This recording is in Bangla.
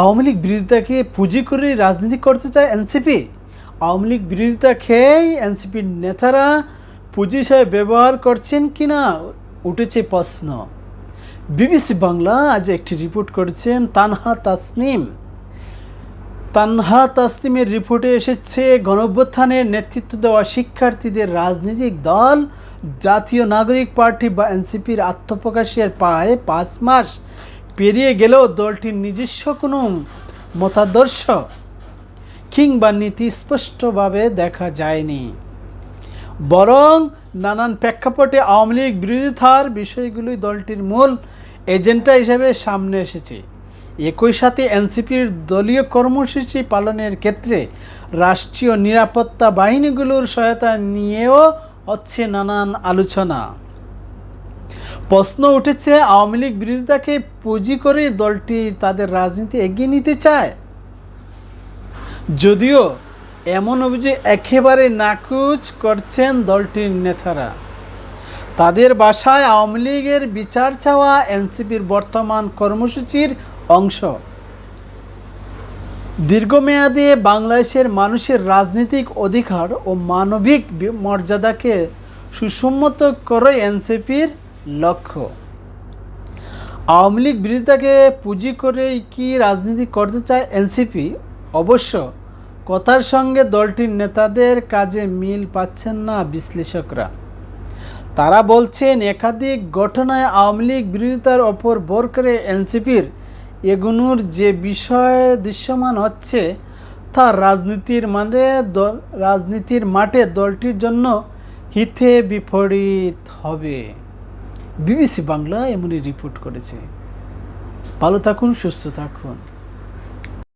আওয়ামী লীগ বিরোধিতাকে পুঁজি করে রাজনীতি করতে চায় এনসিপি। আওয়ামী লীগ বিরোধিতা খেয়েই এনসিপির নেতারা পুঁজি হিসাবে ব্যবহার করছেন কি না উঠেছে প্রশ্ন। বিবিসি বাংলা আজ একটি রিপোর্ট করেছেন তানহা তাসনিম। তানহা তাসনিমের রিপোর্টে এসেছে, গণঅভ্যুত্থানের নেতৃত্ব দেওয়া শিক্ষার্থীদের রাজনৈতিক দল, জাতীয় নাগরিক পার্টি বা এনসিপির আত্মপ্রকাশের পায় পাঁচ মাস। পেরিয়ে গেলেও দলটির নিজস্ব কোনো মতাদর্শ কিংবা নীতি স্পষ্টভাবে দেখা যায়নি। বরং নানান প্রেক্ষাপটে আওয়ামী লীগ বিরোধিতার বিষয়গুলি দলটির মূল এজেন্ডা হিসেবে সামনে এসেছে। একই সাথে এনসিপির দলীয় কর্মসূচি পালনের ক্ষেত্রে রাষ্ট্রীয় নিরাপত্তা বাহিনীগুলোর সহায়তা নিয়েও হচ্ছে নানান আলোচনা। প্রশ্ন উঠেছে, আওয়ামী লীগ বিরোধিতাকে পুঁজি করে দলটি তাদের রাজনীতি এগিয়ে নিতে চায়। যদিও এমন অভিযোগ একেবারে নাকুচ করছেন দলটির নেতারা। তাদের বাসায় আওয়ামী লীগের বিচার চাওয়া এনসিপির বর্তমান কর্মসূচির অংশ। দীর্ঘমেয়াদে বাংলাদেশের মানুষের রাজনৈতিক অধিকার ও মানবিক মর্যাদাকে সুসম্মত করে এনসিপির লক্ষ্য। আওয়ামী লীগ বিরোধিতাকে পুঁজি করেই কি রাজনীতি করতে চায় এনসিপি? অবশ্য কথার সঙ্গে দলটির নেতাদের কাজে মিল পাচ্ছেন না বিশ্লেষকরা। তারা বলছেন, একাধিক ঘটনায় আওয়ামী লীগ বিরোধিতার ওপর ভর করে এনসিপির এগুনোর যে বিষয় দৃশ্যমান হচ্ছে, তা রাজনীতির মানে দল, রাজনীতির মাঠে দলটির জন্য হিতে বিপরীত হবে। বিবিসি বাংলা এমনই রিপোর্ট করেছে। ভালো থাকুন সুস্থ থাকুন।